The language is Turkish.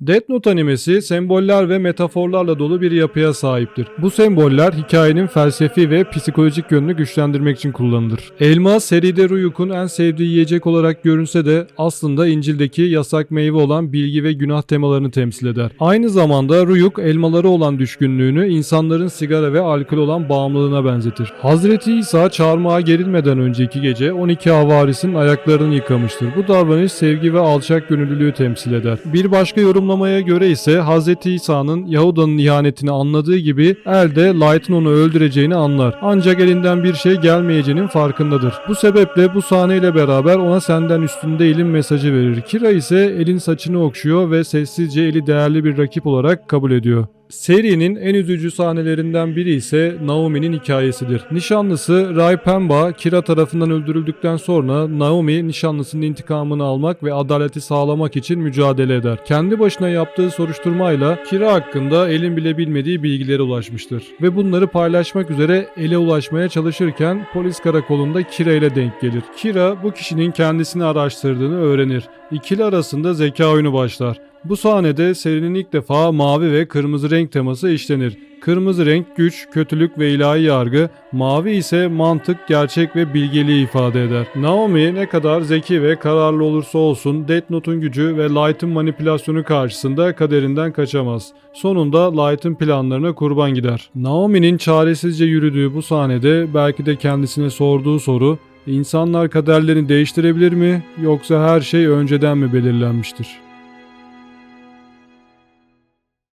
Death Note animesi semboller ve metaforlarla dolu bir yapıya sahiptir. Bu semboller hikayenin felsefi ve psikolojik yönünü güçlendirmek için kullanılır. Elma seride Ryuk'un en sevdiği yiyecek olarak görünse de aslında İncil'deki yasak meyve olan bilgi ve günah temalarını temsil eder. Aynı zamanda Ryuk elmaları olan düşkünlüğünü insanların sigara ve alkol olan bağımlılığına benzetir. Hazreti İsa çarmıha gerilmeden önceki gece 12 havarisin ayaklarını yıkamıştır. Bu davranış sevgi ve alçak gönüllülüğü temsil eder. Bir başka yorumlamaya göre ise Hz. İsa'nın Yahuda'nın ihanetini anladığı gibi elde Light'ın onu öldüreceğini anlar. Ancak elinden bir şey gelmeyeceğinin farkındadır. Bu sebeple bu sahneyle beraber ona senden üstün değilim mesajı verir. Kira ise elin saçını okşuyor ve sessizce eli değerli bir rakip olarak kabul ediyor. Serinin en üzücü sahnelerinden biri ise Naomi'nin hikayesidir. Nişanlısı Rai Pemba, Kira tarafından öldürüldükten sonra Naomi nişanlısının intikamını almak ve adaleti sağlamak için mücadele eder. Kendi başına yaptığı soruşturmayla Kira hakkında elin bile bilmediği bilgilere ulaşmıştır. Ve bunları paylaşmak üzere ele ulaşmaya çalışırken polis karakolunda Kira ile denk gelir. Kira bu kişinin kendisini araştırdığını öğrenir. İkili arasında zeka oyunu başlar. Bu sahnede serinin ilk defa mavi ve kırmızı renk teması işlenir. Kırmızı renk güç, kötülük ve ilahi yargı, mavi ise mantık, gerçek ve bilgeliği ifade eder. Naomi ne kadar zeki ve kararlı olursa olsun Death Note'un gücü ve Light'ın manipülasyonu karşısında kaderinden kaçamaz. Sonunda Light'ın planlarına kurban gider. Naomi'nin çaresizce yürüdüğü bu sahnede belki de kendisine sorduğu soru İnsanlar kaderlerini değiştirebilir mi yoksa her şey önceden mi belirlenmiştir?